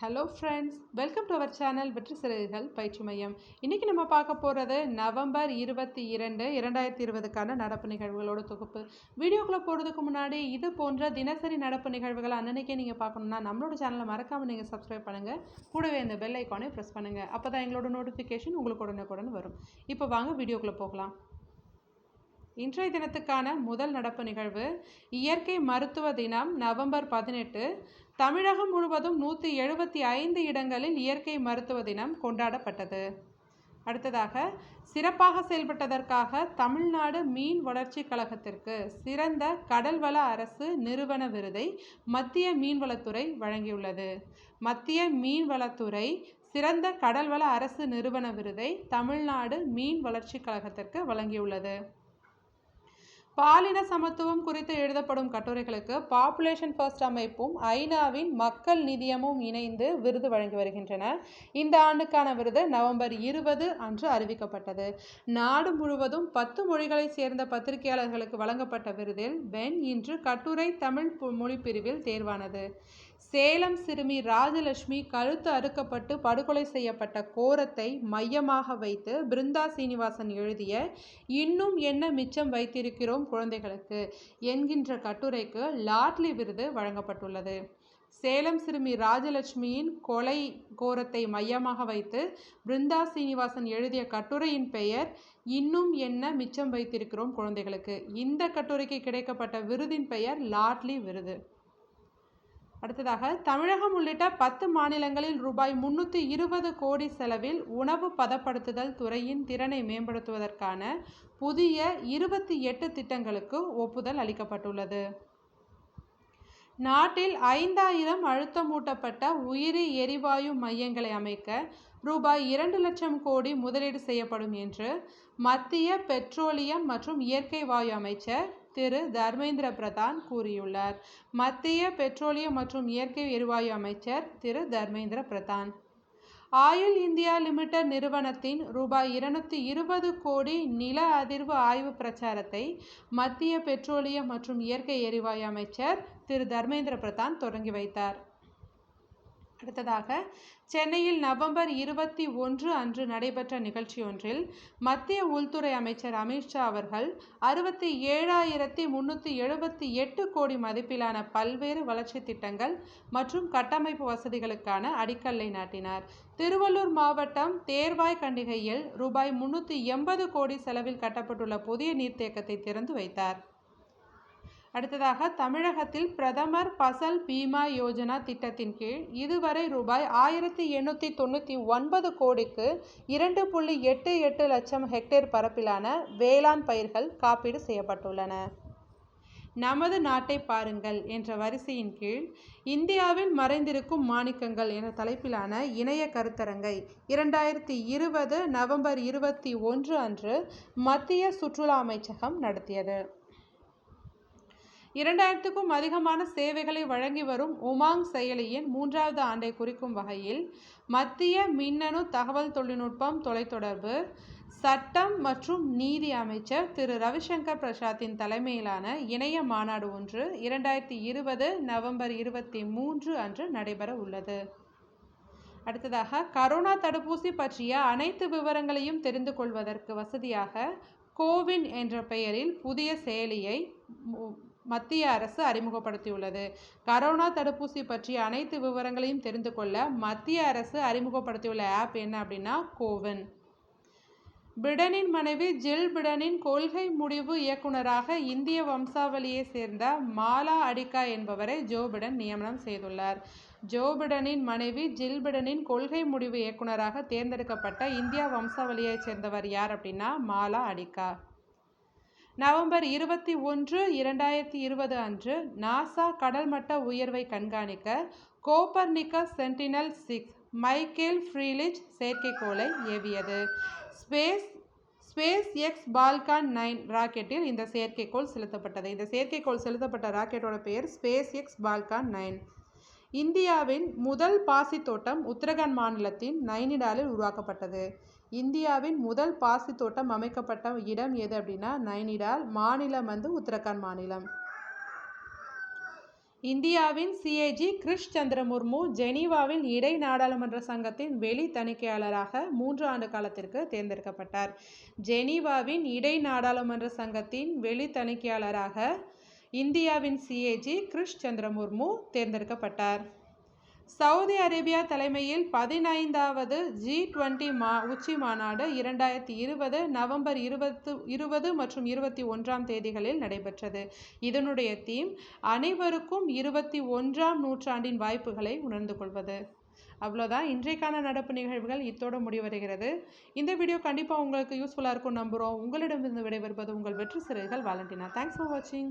Hello friends welcome to our channel Vetri Siragugal பயிற்சி மையம் இன்றைக்கி நம்ம பார்க்க போகிறது நவம்பர் இருபத்தி இரண்டு இரண்டாயிரத்தி இருபதுக்கான நடப்பு நிகழ்வுகளோட தொகுப்பு. வீடியோக்குள்ளே போகிறதுக்கு முன்னாடி இது போன்ற தினசரி நடப்பு நிகழ்வுகள் அன்னன்னைக்கே நீங்கள் பார்க்கணுன்னா நம்மளோட சேனலை மறக்காமல் நீங்கள் சப்ஸ்கிரைப் பண்ணுங்கள் கூடவே இந்த பெல் ஐக்கானே ப்ரெஸ் பண்ணுங்கள் அப்போ தான் எங்களோட நோட்டிஃபிகேஷன் உங்களுக்கு உடனே உடனே வரும். இப்போ வாங்க வீடியோக்குள்ளே போகலாம். இன்றைய தினத்துக்கான முதல் நடப்பு நிகழ்வு இயற்கை மருத்துவ தினம் நவம்பர் பதினெட்டு. தமிழகம் முழுவதும் நூற்றி எழுபத்தி ஐந்து இடங்களில் இயற்கை மருத்துவ தினம் கொண்டாடப்பட்டது. அடுத்ததாக சிறப்பாக செயல்பட்டதற்காக தமிழ்நாடு மீன் வளர்ச்சி கழகத்திற்கு சிறந்த கடல்வள அரசு நிறுவன விருதை மத்திய மீன்வளத்துறை வழங்கியுள்ளது. மத்திய மீன்வளத்துறை சிறந்த கடல்வள அரசு நிறுவன விருதை தமிழ்நாடு மீன் வளர்ச்சி கழகத்திற்கு வழங்கியுள்ளது. பாலின சமத்துவம் குறித்து எழுதப்படும் கட்டுரைகளுக்கு பாப்புலேஷன் ஃபர்ஸ்ட் அமைப்பும் ஐநாவின் மக்கள் நிதியமும் இணைந்து விருது வழங்கி வருகின்றன. இந்த ஆண்டுக்கான விருது நவம்பர் இருபது அன்று அறிவிக்கப்பட்டது. நாடு முழுவதும் பத்து மொழிகளை சேர்ந்த பத்திரிகையாளர்களுக்கு வழங்கப்பட்ட விருதில் பென் இன்று கட்டுரை தமிழ் மொழி பிரிவில் தேர்வானது. சேலம் சிறுமி ராஜலட்சுமி கழுத்து அறுக்கப்பட்டு படுகொலை செய்யப்பட்ட கோரத்தை மையமாக வைத்து பிருந்தா சீனிவாசன் எழுதிய இன்னும் என்ன மிச்சம் வைத்திருக்கிறோம் குழந்தைகளுக்கு என்கின்ற கட்டுரைக்கு லாட்லி விருது வழங்கப்பட்டுள்ளது. சேலம் சிறுமி ராஜலட்சுமியின் கொலை கோரத்தை மையமாக வைத்து பிருந்தா சீனிவாசன் எழுதிய கட்டுரையின் பெயர் இன்னும் என்ன மிச்சம் வைத்திருக்கிறோம் குழந்தைகளுக்கு இந்த கட்டுரைக்கு கிடைக்கப்பட்ட விருதின் பெயர் லாட்லி விருது. அடுத்ததாக தமிழகம் உள்ளிட்ட பத்து மாநிலங்களில் ரூபாய் முன்னூற்றி இருபது கோடி செலவில் உணவு பதப்படுத்துதல் துறையின் திறனை மேம்படுத்துவதற்கான புதிய இருபத்தி எட்டு திட்டங்களுக்கு ஒப்புதல் அளிக்கப்பட்டுள்ளது. நாட்டில் ஐந்தாயிரம் அழுத்தமூட்டப்பட்ட உயிரி எரிவாயு மையங்களை அமைக்க ரூபாய் இரண்டு லட்சம் கோடி முதலீடு செய்யப்படும் என்று மத்திய பெட்ரோலியம் மற்றும் இயற்கை வாயு அமைச்சர் திரு தர்மேந்திர பிரதான் கூறியுள்ளார். மத்திய பெட்ரோலியம் மற்றும் இயற்கை எரிவாயு அமைச்சர் Thiru Dharmendra Pradhan. Oil India limited நிறுவனத்தின் ரூபாய் இருநூத்தி இருபது கோடி நில அதிர்வு ஆய்வு பிரச்சாரத்தை மத்திய பெட்ரோலியம் மற்றும் இயற்கை எரிவாயு அமைச்சர் திரு தர்மேந்திர பிரதான் தொடங்கி வைத்தார். அடுத்ததாக சென்னையில் நவம்பர் இருபத்தி ஒன்று அன்று நடைபெற்ற நிகழ்ச்சியொன்றில் மத்திய உள்துறை அமைச்சர் அமித்ஷா அவர்கள் அறுபத்தி ஏழாயிரத்தி முன்னூற்றி எழுபத்தி எட்டு கோடி மதிப்பிலான பல்வேறு வளர்ச்சி திட்டங்கள் மற்றும் கட்டமைப்பு வசதிகளுக்கான அடிக்கல்லை நாட்டினார். திருவள்ளூர் மாவட்டம் தேர்வாய் கண்டிகையில் ரூபாய் முன்னூற்றி எண்பது கோடி செலவில் கட்டப்பட்டுள்ள புதிய நீர்த்தேக்கத்தை திறந்து வைத்தார். அடுத்ததாக தமிழகத்தில் பிரதமர் பசல் பீமா யோஜனா திட்டத்தின் கீழ் இதுவரை ரூபாய் ஆயிரத்தி எண்ணூற்றி தொண்ணூற்றி ஒன்பது கோடிக்கு இரண்டு புள்ளி எட்டு எட்டு லட்சம் ஹெக்டேர் பரப்பிலான வேளாண் பயிர்கள் காப்பீடு செய்யப்பட்டுள்ளன. நமது நாட்டை பாருங்கள் என்ற வரிசையின் கீழ் இந்தியாவில் மறைந்திருக்கும் மாணிக்கங்கள் என்ற தலைப்பிலான இணைய கருத்தரங்கை இரண்டாயிரத்தி இருபது நவம்பர் இருபத்தி ஒன்று அன்று மத்திய சுற்றுலா அமைச்சகம் நடத்தியது. இரண்டாயிரத்துக்கும் அதிகமான சேவைகளை வழங்கி வரும் உமாங் செயலியின் மூன்றாவது ஆண்டை குறிக்கும் வகையில் மத்திய மின்னணு தகவல் தொழில்நுட்பம் தொலைத்தொடர்பு சட்டம் மற்றும் நீதி அமைச்சர் திரு. ரவிசங்கர் பிரசாத்தின் தலைமையிலான இணைய மாநாடு ஒன்று இரண்டாயிரத்தி இருபது நவம்பர் இருபத்தி மூன்று அன்று நடைபெற உள்ளது. அடுத்ததாக கரோனா தடுப்பூசி பற்றிய அனைத்து விவரங்களையும் தெரிந்து கொள்வதற்கு வசதியாக கோவின் என்ற பெயரில் புதிய செயலியை மத்திய அரசு அறிமுகப்படுத்தியுள்ளது. கரோனா தடுப்பூசி பற்றிய அனைத்து விவரங்களையும் தெரிந்து கொள்ள மத்திய அரசு அறிமுகப்படுத்தியுள்ள ஆப் என்ன அப்படின்னா கோவின். பிடனின் மனைவி ஜில் பிடனின் கொள்கை முடிவு இயக்குநராக இந்திய வம்சாவளியை சேர்ந்த மாலா அடிகா என்பவரை ஜோ பிடன் நியமனம் செய்துள்ளார். ஜோ பிடனின் மனைவி ஜில் பிடனின் கொள்கை முடிவு இயக்குநராக தேர்ந்தெடுக்கப்பட்ட இந்தியா வம்சாவளியைச் சேர்ந்தவர் யார் அப்படின்னா மாலா அடிகா. நவம்பர் இருபத்தி ஒன்று இரண்டாயிரத்தி இருபது அன்று நாசா கடல்மட்ட உயர்வை கண்காணிக்க Copernicus Sentinel six Michael Freilich செயற்கைக்கோளை ஏவியது. Space space X Falcon nine ராக்கெட்டில் இந்த செயற்கைக்கோள் செலுத்தப்பட்டது. இந்த செயற்கைக்கோள் செலுத்தப்பட்ட ராக்கெட்டோட பெயர் ஸ்பேஸ் எக்ஸ் பால்கான் நைன். இந்தியாவின் முதல் பாசி தோட்டம் உத்தரகாண்ட் மாநிலத்தின் நைனிடாலில் உருவாக்கப்பட்டது. இந்தியாவின் முதல் பாசி தோட்டம் அமைக்கப்பட்ட இடம் எது அப்படின்னா நைனிடால் மாநிலம் வந்து உத்தரகாண்ட் மாநிலம். இந்தியாவின் சிஏஜி கிருஷ் சந்திர முர்மு ஜெனீவாவின் இடை நாடாளுமன்ற சங்கத்தின் வெளி தணிக்கையாளராக மூன்று ஆண்டு காலத்திற்கு தேர்ந்தெடுக்கப்பட்டார். ஜெனீவாவின் இடை நாடாளுமன்ற சங்கத்தின் வெளி தணிக்கையாளராக இந்தியாவின் சிஏஜி கிருஷ் சந்திர முர்மு தேர்ந்தெடுக்கப்பட்டார். சவுதி அரேபியா தலைமையில் பதினைந்தாவது ஜி டுவெண்ட்டி மா உச்சி மாநாடு இரண்டாயிரத்தி இருபது நவம்பர் இருபத்து இருபது மற்றும் இருபத்தி ஒன்றாம் தேதிகளில் நடைபெற்றது. இதனுடைய தீம் அனைவருக்கும் இருபத்தி ஒன்றாம் நூற்றாண்டின் வாய்ப்புகளை உணர்ந்து கொள்வது. அவ்வளோதான் இன்றைக்கான நடப்பு நிகழ்வுகள் இத்தோடு முடிவடைகிறது. இந்த வீடியோ கண்டிப்பாக உங்களுக்கு யூஸ்ஃபுல்லாக இருக்கும் நம்புகிறோம் உங்களிடமிருந்து விடைபெறுவது உங்கள் வெற்றி சிறைகள் வாலண்டினா. தேங்க்ஸ் ஃபார் வாட்சிங்